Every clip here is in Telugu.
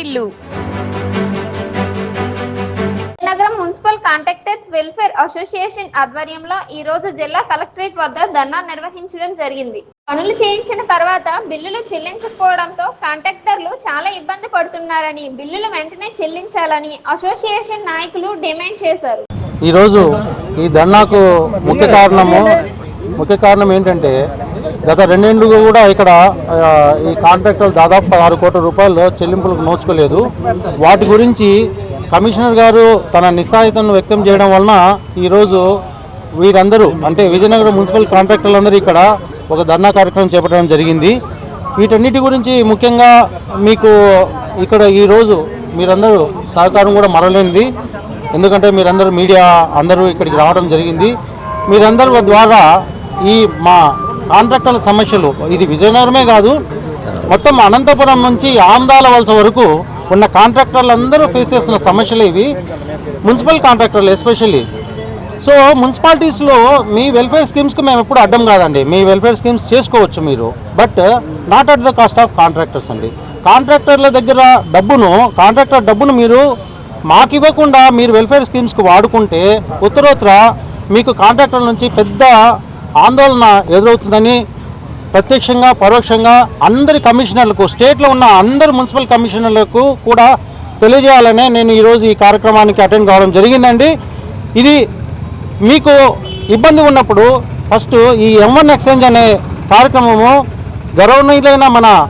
బిల్లు నగరం మున్సిపల్ కాంట్రాక్టర్స్ వెల్ఫేర్ అసోసియేషన్ ఆధ్వర్యంలో ఈ రోజు జిల్లా కలెక్టరేట్ వద్ద ధర్నా నిర్వహించడం జరిగింది. పనులు చేయించిన తర్వాత బిల్లులు చెల్లించకపోవడంతో కాంట్రాక్టర్లు చాలా ఇబ్బంది పడుతున్నారని బిల్లులు వెంటనే చెల్లించాలని అసోసియేషన్ నాయకులు డిమాండ్ చేశారు. ఈరోజు ఈ ధర్నాకు ముఖ్య కారణము ముఖ్య కారణం ఏంటంటే గత రెండేళ్ళుగా కూడా ఇక్కడ ఈ కాంట్రాక్టర్లు దాదాపు ఆరు కోట్ల రూపాయలు చెల్లింపులకు నోచుకోలేదు. వాటి గురించి కమిషనర్ గారు తన నిస్సాయితను వ్యక్తం చేయడం వలన ఈరోజు వీరందరూ అంటే విజయనగరం మున్సిపల్ కాంట్రాక్టర్లందరూ ఇక్కడ ఒక ధర్నా కార్యక్రమం చేపట్టడం జరిగింది. వీటన్నిటి గురించి ముఖ్యంగా మీకు ఇక్కడ ఈరోజు మీరందరూ సహకారం కూడా మరలేనిది ఎందుకంటే మీరందరూ మీడియా అందరూ ఇక్కడికి రావడం జరిగింది. మీరందరూ ద్వారా ఈ మా కాంట్రాక్టర్ల సమస్యలు. ఇది విజయనగరమే కాదు మొత్తం అనంతపురం నుంచి ఆమ్దాల వలస వరకు ఉన్న కాంట్రాక్టర్లు అందరూ ఫేస్ చేస్తున్న సమస్యలు ఇవి. మున్సిపల్ కాంట్రాక్టర్లు ఎస్పెషల్లీ సో మున్సిపాలిటీస్లో మీ వెల్ఫేర్ స్కీమ్స్కి మేము ఎప్పుడు అడ్డం కాదండి. మీ వెల్ఫేర్ స్కీమ్స్ చేసుకోవచ్చు మీరు. But not at the cost of contractors అండి. కాంట్రాక్టర్ల దగ్గర డబ్బును కాంట్రాక్టర్ డబ్బును మీరు మాకు ఇవ్వకుండా మీరు వెల్ఫేర్ స్కీమ్స్కి వాడుకుంటే ఉత్తరోత్తర మీకు కాంట్రాక్టర్ నుంచి పెద్ద ఆందోళన ఎదురవుతుందని ప్రత్యక్షంగా పరోక్షంగా అందరి కమిషనర్లకు స్టేట్లో ఉన్న అందరు మున్సిపల్ కమిషనర్లకు కూడా తెలియజేయాలనే నేను ఈరోజు ఈ కార్యక్రమానికి అటెండ్ కావడం జరిగిందండి. ఇది మీకు ఇబ్బంది ఉన్నప్పుడు ఫస్ట్ ఈ ఎంవన్ ఎక్స్చేంజ్ అనే కార్యక్రమము గౌరవనీయులైన మన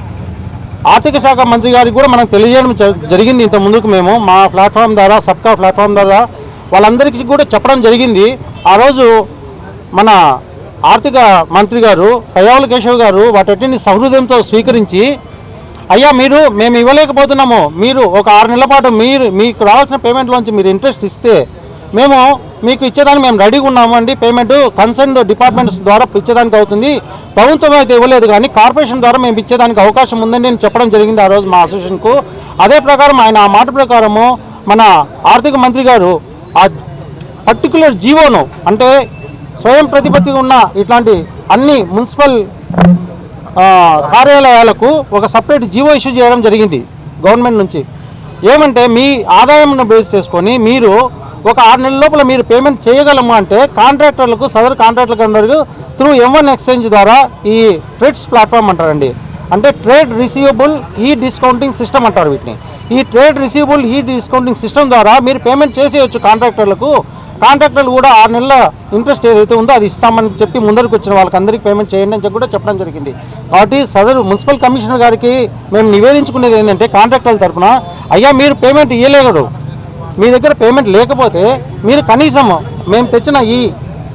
ఆర్థిక శాఖ మంత్రి గారికి కూడా మనం తెలియజేయడం జ- జరిగింది ఇంత ముందుకు మేము. మా ప్లాట్ఫామ్ ద్వారా సబ్కా ప్లాట్ఫామ్ ద్వారా వాళ్ళందరికీ కూడా చెప్పడం జరిగింది. ఆ రోజు మన ఆర్థిక మంత్రి గారు కయ్యావుల కేశవ్ గారు వాటన్నిటిని సహృదయంతో స్వీకరించి అయ్యా మీరు మేము ఇవ్వలేకపోతున్నాము. మీరు ఒక ఆరు నెలల పాటు మీరు మీకు రావాల్సిన పేమెంట్లోంచి మీరు ఇంట్రెస్ట్ ఇస్తే మేము మీకు ఇచ్చేదానికి మేము రెడీగా ఉన్నాము అండి. పేమెంట్ కన్సర్న్ డిపార్ట్మెంట్స్ ద్వారా ఇచ్చేదానికి అవుతుంది. ప్రభుత్వం అయితే ఇవ్వలేదు కానీ కార్పొరేషన్ ద్వారా మేము ఇచ్చేదానికి అవకాశం ఉందని నేను చెప్పడం జరిగింది ఆ రోజు మా అసోసియేషన్కు అదే ప్రకారం ఆయన ఆ మాట ప్రకారము మన ఆర్థిక మంత్రి గారు ఆ పర్టికులర్ జీవోను అంటే స్వయం ప్రతిపత్తి ఉన్న ఇట్లాంటి అన్ని మున్సిపల్ కార్యాలయాలకు ఒక సపరేట్ జీవో ఇష్యూ చేయడం జరిగింది గవర్నమెంట్ నుంచి. ఏమంటే మీ ఆదాయంను బేస్ చేసుకొని మీరు ఒక ఆరు నెలల లోపల మీరు పేమెంట్ చేయగలము అంటే కాంట్రాక్టర్లకు సదరు కాంట్రాక్టర్లకు అందరికీ త్రూ ఎం వన్ ఎక్స్చేంజ్ ద్వారా ఈ ట్రేడ్స్ ప్లాట్ఫామ్ అంటారండి. అంటే ట్రేడ్ రిసీవబుల్ ఈ డిస్కౌంటింగ్ సిస్టమ్ అంటారు వీటిని. ఈ ట్రేడ్ రిసీవబుల్ ఈ డిస్కౌంటింగ్ సిస్టమ్ ద్వారా మీరు పేమెంట్ చేసేయచ్చు కాంట్రాక్టర్లకు. కాంట్రాక్టర్లు కూడా ఆరు నెలల ఇంట్రెస్ట్ ఏదైతే ఉందో అది ఇస్తామని చెప్పి ముందరికి వచ్చిన వాళ్ళకి అందరికీ పేమెంట్ చేయండి అని కూడా చెప్పడం జరిగింది. కాబట్టి సదరు మున్సిపల్ కమిషనర్ గారికి మేము నివేదించుకునేది ఏంటంటే కాంట్రాక్టర్ల తరఫున అయ్యా మీరు పేమెంట్ ఇవ్వలేగడు మీ దగ్గర పేమెంట్ లేకపోతే మీరు కనీసం మేము తెచ్చిన ఈ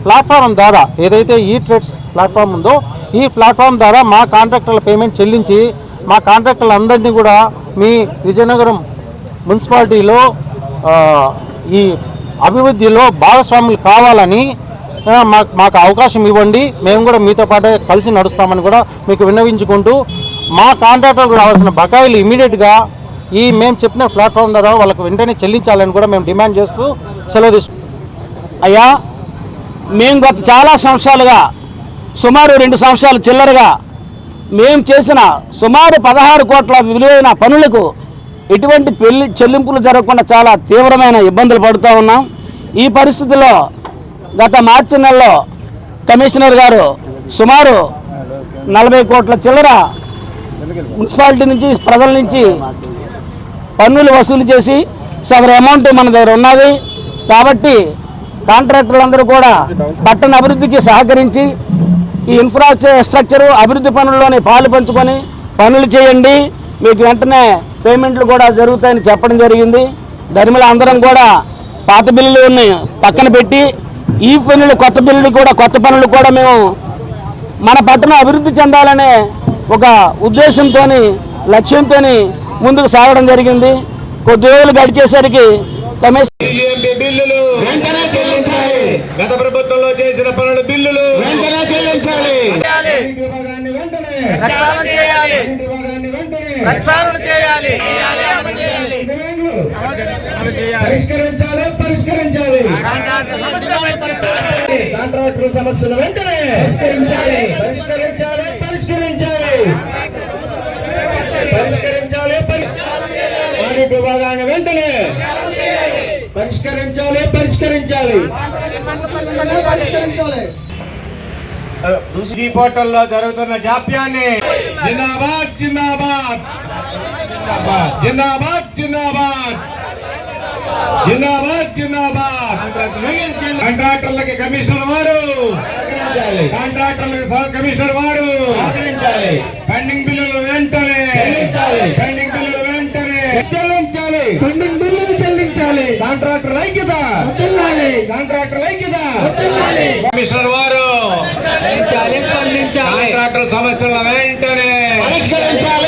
ప్లాట్ఫారం ద్వారా ఏదైతే ఈ ట్రేడ్స్ ప్లాట్ఫామ్ ఉందో ఈ ప్లాట్ఫామ్ ద్వారా మా కాంట్రాక్టర్ల పేమెంట్ చెల్లించి మా కాంట్రాక్టర్లందరినీ కూడా మీ విజయనగరం మున్సిపాలిటీలో ఈ అభివృద్ధిలో భాగస్వాములు కావాలని మాకు మాకు అవకాశం ఇవ్వండి. మేము కూడా మీతో పాటే కలిసి నడుస్తామని కూడా మీకు విన్నవించుకుంటూ మా కాంట్రాక్టర్లకు రావాల్సిన బకాయిలు ఇమీడియట్గా ఈ మేము చెప్పిన ప్లాట్ఫామ్ ద్వారా వాళ్ళకు వెంటనే చెల్లించాలని కూడా మేము డిమాండ్ చేస్తూ సెలవు తీసుకుంటాం అయ్యా మేము గత చాలా సంవత్సరాలుగా సుమారు రెండు సంవత్సరాలు చిల్లరగా మేము చేసిన సుమారు పదహారు కోట్ల విలువైన పనులకు ఎటువంటి పెళ్ళి చెల్లింపులు జరగకుండా చాలా తీవ్రమైన ఇబ్బందులు పడుతూ ఉన్నాం. ఈ పరిస్థితిలో గత మార్చి నెలలో కమిషనర్ గారు సుమారు నలభై కోట్ల చిల్లర మున్సిపాలిటీ నుంచి ప్రజల నుంచి పన్నులు వసూలు చేసి సగం అమౌంట్ మన దగ్గర ఉన్నది. కాబట్టి కాంట్రాక్టర్లందరూ కూడా పట్టణ అభివృద్ధికి సహకరించి ఈ ఇన్ఫ్రాస్ట్రక్చర్ అభివృద్ధి పనుల్లోనే పాలు పంచుకొని పనులు చేయండి. మీకు వెంటనే పేమెంట్లు కూడా జరుగుతాయని చెప్పడం జరిగింది. దరిమిల అందరం కూడా పాత బిల్లులు పక్కన పెట్టి ఈ పనులు కొత్త బిల్లులు కూడా కొత్త పనులు కూడా మేము మన పట్టణం అభివృద్ధి చెందాలనే ఒక ఉద్దేశంతో లక్ష్యంతో ముందుకు సాగడం జరిగింది. కొద్ది రోజులు గడిచేసరికి కమిషన్ ఎంపీ బిల్లులు వెంటనే చెల్లించాలి. గత ప్రభుత్వంలో చేసిన పనుల బిల్లులు వెంటనే చెల్లించాలి. వెంటనే ప్రక్షాళన చేయాలి. పరిష్కరించాలి పరిష్కరించాలి. కాంట్రాక్టుల సమస్యలు వెంటనే పరిష్కరించాలి. పరిష్కరించాలి పరిష్కరించాలి. పరిష్కరించాలి వాణిజ్య విభాగాన్ని వెంటనే పరిష్కరించాలి పరిష్కరించాలి. పరిష్కరించాలి. ఈ పోర్టల్లో జరుగుతున్న జాప్యాన్ని జిందాబాద్ జిందాబాద్. జిందాబాద్ జిందాబాద్ జిందాబాద్. జిందాబాద్ కాంట్రాక్టర్లకి కమిషనర్ వారు. కాంట్రాక్టర్లకి సహ కమిషనర్ వారు. పెండింగ్ బిల్లులు వెంటనే. పెండింగ్ బిల్లులు వెంటనే. చెల్లించాలి. పెండింగ్ బిల్లులు చెల్లించాలి. కాంట్రాక్టర్ ఐక్యత. కాంట్రాక్టర్ ఐక్యత. కాంట్రాక్టర్ సమస్యల వెంటనే పరిష్కరించాలి.